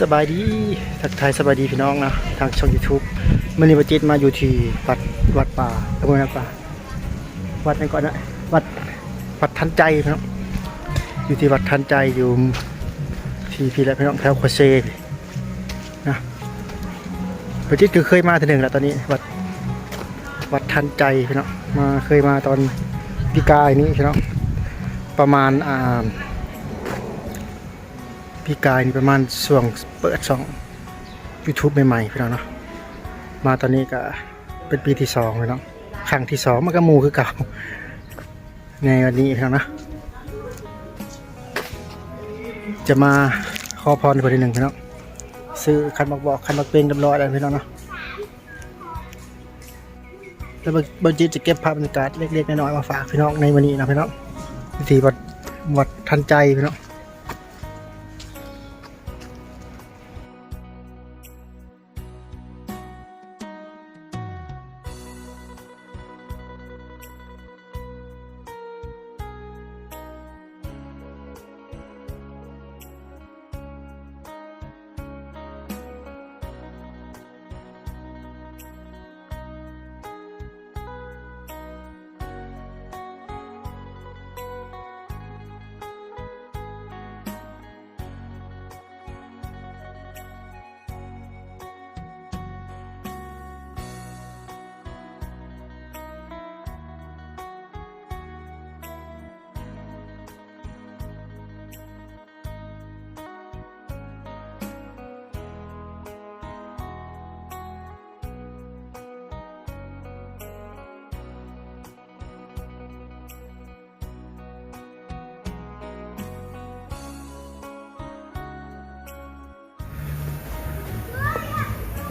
สบายดีทักทายสบายดีพี่น้องนะทางช่อง YouTube มันนี้ประจิตมาอยู่ที่วัดวัดป่าตำบลนาป่าวัดนั่นก่อนนะวัดวัดทันใจพี่น้องอยู่ที่วัดทันใจอยู่ที่พี่และพี่น้องแถวโคเซนะประจิตคือเคยมาทีหนึ่งแล้วตอนนี้วัดวัดทันใจพี่น้องมาเคยมาตอนปีกายนี้พี่น้องประมาณอ่า พี่กายนี่ประมาณช่วงเปิดช่อง YouTube ใหม่ๆพี่น้องเนาะมาตอนนี้ก็เป็นปีที่สองพี่น้องครั้งที่สองมันก็มูคือเก่า ในวันนี้พี่น้องนะจะมาขอพรคนที่หนึ่งพี่น้องซื้อคันบักบอกคันบักเป็นเรียบร้อยแล้วพี่น้องเนาะแล้วบางทีจะเก็บภาพบรรยากาศเล็กๆน้อยๆมาฝากพี่น้องในวันนี้นะพี่น้องที่วัดวัดทันใจพี่น้อง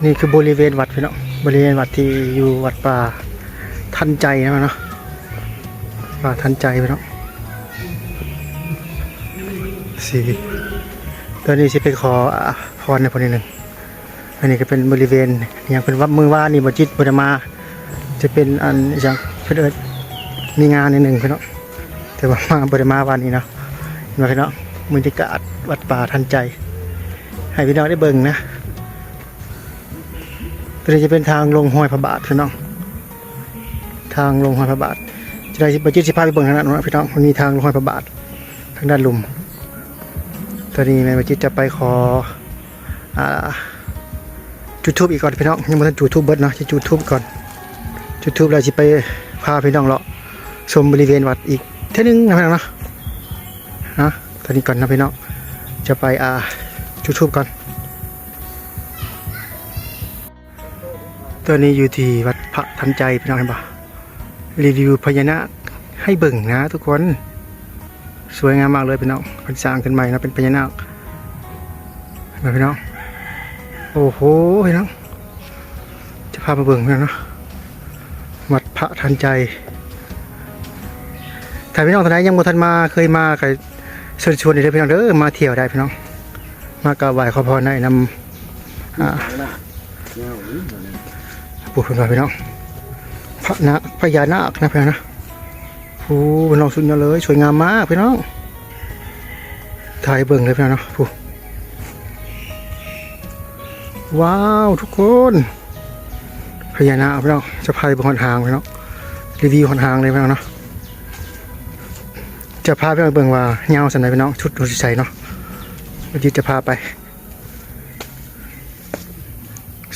นี่คือบริเวณวัดพี่น้องบริเวณวัดที่อยู่วัดป่าทันใจนะเนาะป่าทันใจพี่น้องสี่ตอนนี้สิไปขอพรในคนนี้หนึ่งอันนี้ก็เป็นบริเวณอย่างเป็นวัดมือว่านี่บจิตบุรมา จะเป็นอันอย่างเพื่อนเอิ้นมีงานในหนึ่งพี่น้องแต่ว่ามาบริมาวันนี้เนาะเห็นไหมพี่น้องบรรยากาศวัดป่าทันใจ ให้พี่น้องได้เบิ่งนะ ตัวนี้จะเป็นทางลงห้อยพระบาทพี่น้อง ทางลงห้อยพระบาทจะได้บัจิตสิพาไปเบิ่งทางนั้นนะพี่น้องมันมีทางลงห้อยพระบาททางด้านลุมตอนนี้แม่บัจิตจะไปขออ่าจุดทูบอีกก่อนพี่น้องยังไม่ทันจุดทูบเบิดเนาะจะจุดทูบก่อน จุดทูบแล้วจะไปพาพี่น้องเลาะชมบริเวณวัดอีกเท่านึงนะพี่น้องเนาะนะตอนนี้ก่อนนะพี่น้องจะไปอ่าจุดทูบก่อน ตอนนี้อยู่ที่วัดพระทันใจพี่น้องเห็นปะรีวิวพญานาคให้เบิ่งนะทุกคน สวยงามมากเลยพี่น้องเพิ่นสร้างขึ้นใหม่นะเป็นพญานาคเห็นไหพี่น้อง โอ้โหพี่น้อง จะพามาเบิ่งพี่น้องเนาะวัดพระทันใจถ้าพี่น้องท่านใดยังบ่ทันมาเคยมาก็เชิญชวนได้เลยพี่น้องเด้อมาเที่ยวได้พี่น้อง มากราบไหว้ขอพรได้นำอ่า ปูเพิ่นว่าพี่น้องพระนะพญานาคนะพี่น้องนะโอ้พี่น้องสุดยอดเลย สวยงามมากพี่น้องถ่ายเบิ่งเลยพี่น้องเนาะปูว้าวทุกคนพญานาคพี่น้องจะพายบนหอนหางพี่น้องรีวิวหอนหางเลยพี่น้องเนาะจะพาไปเบิ่งว่าเงาสันไหนพี่น้องชุดดูสิใส่เนาะวันนี้จะพาไป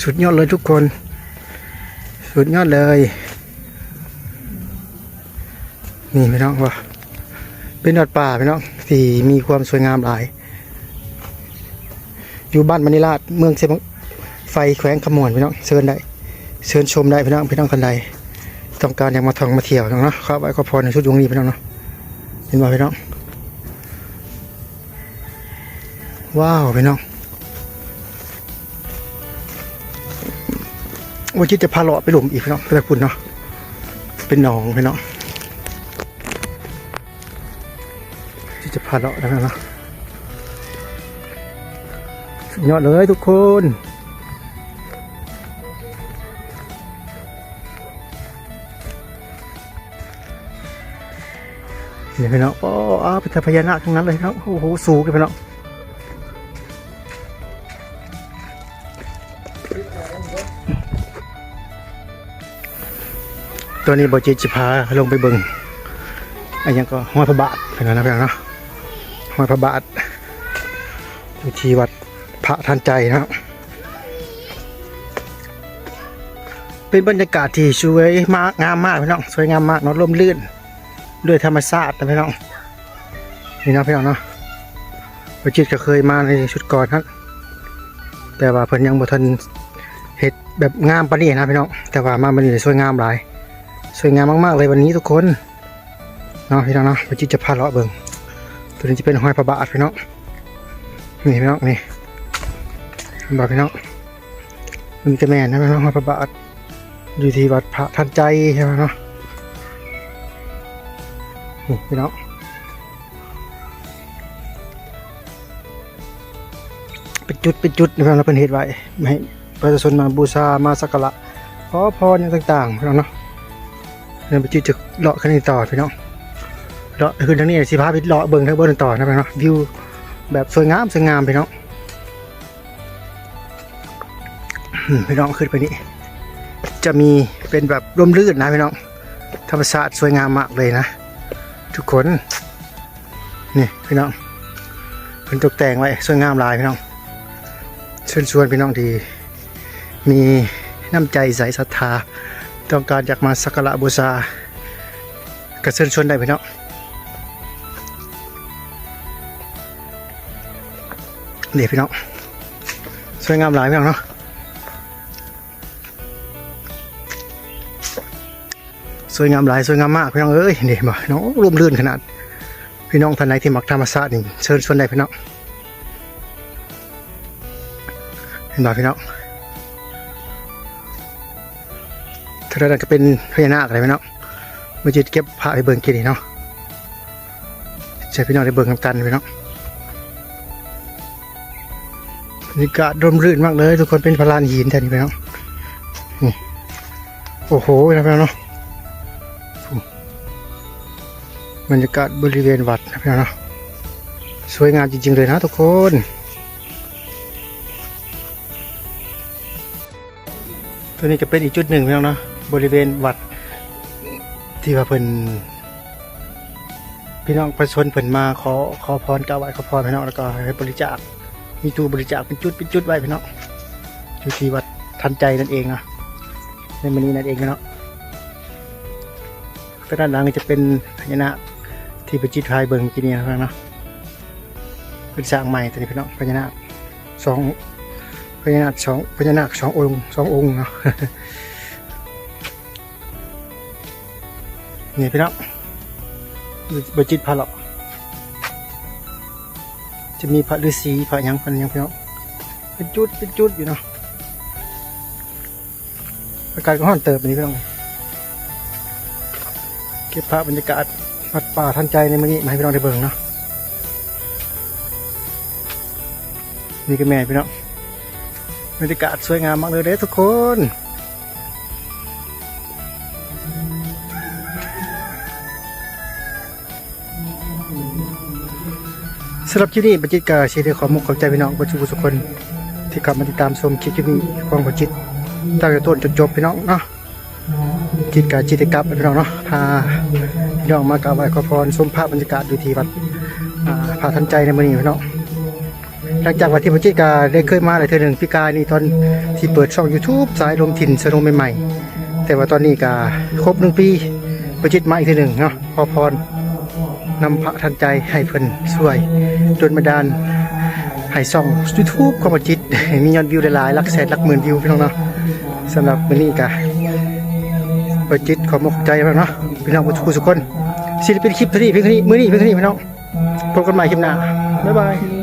สุดยอดเลยทุกคน สุดยอดเลย นี่พี่น้องว่าเป็นวัดป่าพี่น้องที่มีความสวยงามหลาย อยู่บ้านมณีราชเมืองเซมไฟแขวงขมวนพี่น้องเชิญได้เชิญชมได้พี่น้องพี่น้องคนใดต้องการอยากมาท่องมาเที่ยวเนาะครับไว้ขอพรในชุดดวงนี้พี่น้องเนาะเห็นบ่พี่น้องว้าวพี่น้อง วันที่จะพาเลาะไปหลุมอีกพี่น้องไปคุณเนาะเป็นหนองพี่น้องที่จะพาเลาะนะพี่น้องเนาะสุดยอดเลยทุกคนเนี่ยพี่น้องโอ้อ้าวเป็นพญานาคทั้งนั้นเลยพี่น้องโอ้โหสูงเลยพี่น้อง ตัวนี้บอจิจิพาลงไปเบิงอันยังก็ห้อยพระบาทพี่น้องนะพี่น้องเนาะห้อยพระบาทอยู่ที่วัดพระทันใจนะเป็นบรรยากาศที่สวยมากงามมากพี่น้องสวยงามมากนาะร่มรื่น ด้วยธรรมชาตินะพี่น้องนี่นะพี่น้องเนาะประจิตก็เคยมาในชุดก่อนครับแต่ว่าเพิ่นยังบ่ทันเฮ็ดแบบงามปานนี้นะพี่น้องแต่ว่ามาบันสวยงามหลาย สวยงามมาก ๆ เลยวันนี้ทุกคนเนาะพี่น้องเนาะประจิตจะพาเลาะเบิ่งตัวนี้จะเป็นหอยพระบาทพี่น้องนี่พี่น้องนี่บาทพี่น้องมันจะแม่นนะพี่น้องหอยพระบาทอยู่ที่วัดพระทันใจใช่ไหมเนาะนี่พี่น้องเป็นจุดเป็นจุดนะครับเราเป็นเหตุไว้ไม่ให้ประชาชนมาบูชามาสักการะขอพรอย่างต่างๆพี่น้องเนาะ เดินไปจุดจะเลาะขึ้นต่อพี่น้องเลาะขึ้นทางนี้สิพาไปเลาะเบิ่งทางบนต่อนะพี่น้องวิวแบบสวยงามสวยงามพี่น้องพี่น้องขึ้นไปนี่จะมีเป็นแบบร่มรื่นนะพี่น้องธรรมชาติสวยงามมากเลยนะ ทุกคนนี่พี่น้องเพิ่นตกแต่งไว้สวยงามลายพี่น้องเชิญชวนพี่น้องที่มีน้ำใจใสศรัทธา ต้องการอยากมาสักการะบูชาก็เชิญชวนได้พี่น้องนี่พี่น้องสวยงามหลายพี่น้องเนาะสวยงามหลายสวยงามมากพี่น้องเอ้ยนี่มาน้องร่มรื่นขนาด พี่น้องท่านใดที่มักธรรมชาตินี่เชิญชวนได้พี่น้องเห็นไหมพี่น้อง ถ้าเราจะเป็นพญานาคอะไรพี่น้องมาจิตเก็บผ้าไปเบิ่งกินนี่เนาะใช่พี่น้องได้เบิ่งกันพี่น้องบรรยากาศร่มรื่นมากเลย ทุกคนเป็นพลานหินแท่นี้พี่น้องนี่โอ้โหนะพี่น้องเนาะบรรยากาศบริเวณวัดนะพี่น้องเนาะสวยงามจริงๆเลยนะทุกคนตัวนี้จะเป็นอีกจุดหนึ่งพี่น้องเนาะ บริเวณวัดที่ว่าเพิ่นพี่น้องประชาชนเพิ่นมาขอขอพรกราบไหว้ขอพรพี่น้องแล้วก็ให้บริจาค มีตู้บริจาคเป็นจุดเป็นจุดไว้พี่น้องอยู่ที่วัดทันใจนั่นเองนะในมันนี้นั่นเองเน้องก็ด้านหลังจะเป็นพญานาคที่ประจิตพายเบิงกินนี่นะครับเนาะเป็นสร้างใหม่ตัวนี้พี่น้องพญานาคสองพญานาคสองพญานาคสององค์สององค์เนาะ นี่พี่น้องประจิตพาเลาะจะมีพระฤาษีพระยังพันยังพี่น้องเป็นจุดเป็นจุดอยู่เนาะอากาศก็ห้อนเติบแบบนี้พี่น้องเก็บภาพบรรยากาศวัดป่าทันใจในมื้อนี้มาให้พี่น้องได้เบิ่งเนาะนี่ก็แม่พี่น้องบรรยากาศสวยงามมากเลยเด้ทุกคน สำหรับที่นี่บัจิตกาชีเดขอมุกขอบใจพี่น้องประชุมทุกคน ที่กลับมาติดตามชมคลิปที่นี้ของบัจิตตั้งแต่ต้นจนจบพี่น้องเนาะจิตกาจิตกรรมพี่น้องเนาะพาพี่น้องมากราบไหว้ขอพรชมภาพบรรยากาศอยู่ที่วัดอ่าพาทันใจในมือนี้พี่น้องหลังจากวันที่พระจิตกาได้เคยมาหลายเทือหนึ่งพี่กายนี่ตอนที่เปิดช่อง YouTube สายลมถิ่นสนงใหม่ๆแต่ว่าตอนนี้ก็ครบหนึ่งปีพระจิตมาอีกทีหนึ่งเนาะขอพร นำพระทันใจให้เพิ่นช่วยจนบันดาลให้ส่อง YouTube ของประจิต มียอดวิวหลายๆหลักแสนหลักหมื่นวิวพี่น้องเนาะสำหรับมื้อนี้ก็เปิดจิตขอมกใจแล้วเนาะพี่น้องทุกทุกคนศิลปินคลิปเท่านี้เพียงเท่านี้มื้อนี้เพียงเท่านี้พี่น้องพบกันใหม่คลิปหน้าบ๊ายบาย